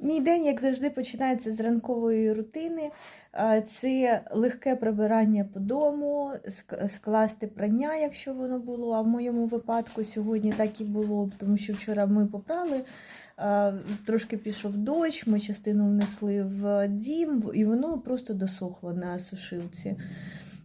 Мій день, як завжди, починається з ранкової рутини. Це легке прибирання по дому, скласти прання, якщо воно було. А в моєму випадку сьогодні так і було, тому що вчора ми попрали. Трошки пішов дощ, ми частину внесли в дім, і воно просто досохло на сушилці.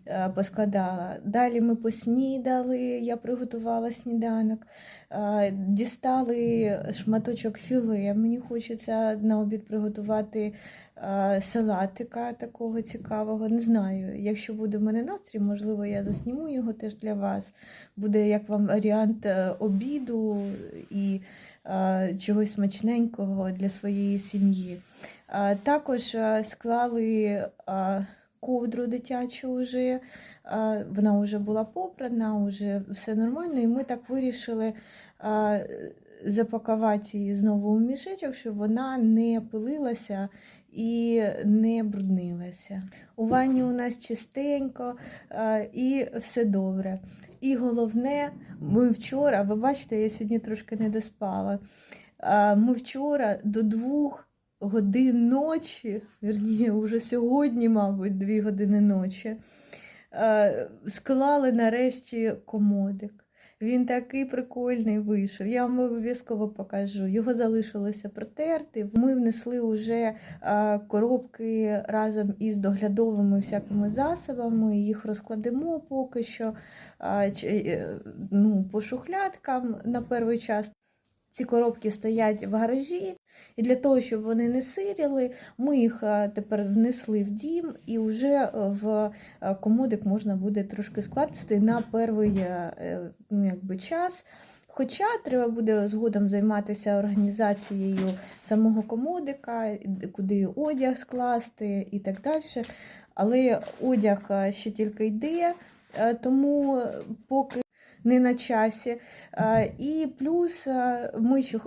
Е, Поскладала. Далі ми поснідали, я приготувала сніданок. Е, Дістали шматочок філе. Мені хочеться на обід приготувати е, салатика такого цікавого. Не знаю. Якщо буде в мене настрій, можливо, я засніму його теж для вас. Буде як вам варіант обіду і чогось смачненького для своєї сім'ї. Також склали. Ковдру дитячу вже, вона вже була попрана, вже все нормально, і ми так вирішили запакувати її знову в мішечок, щоб вона не пилилася і не бруднилася. У ванні у нас чистенько і все добре. І головне, ми вчора, ви бачите, я сьогодні трошки не доспала. Ми вчора до двох годин ночі, вірні, вже сьогодні, мабуть, дві години ночі, е, склали нарешті комодик. Він такий прикольний вийшов. Я вам обов'язково покажу. Його залишилося протерти. Ми внесли вже е, коробки разом із доглядовими всякими засобами. Їх розкладемо поки що е, ну, по шухлядкам на перший час. Ці коробки стоять в гаражі, і для того, щоб вони не сиріли, ми їх е, тепер внесли в дім, і вже е, в е, комодик можна буде трошки скласти на перший ну, якби, час. Хоча треба буде згодом займатися організацією самого комодика, куди одяг скласти і так далі. Але одяг ще тільки йде, тому поки не на часі. І плюс ми ще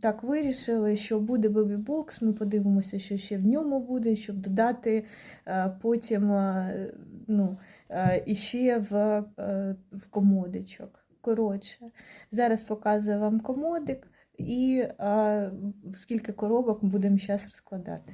так вирішили, що буде бебі-бокс, ми подивимося, що ще в ньому буде, щоб додати е, потім е, ну, е, іще в, в комодичок. Коротше, зараз показую вам комодик і скільки коробок будемо зараз розкладати.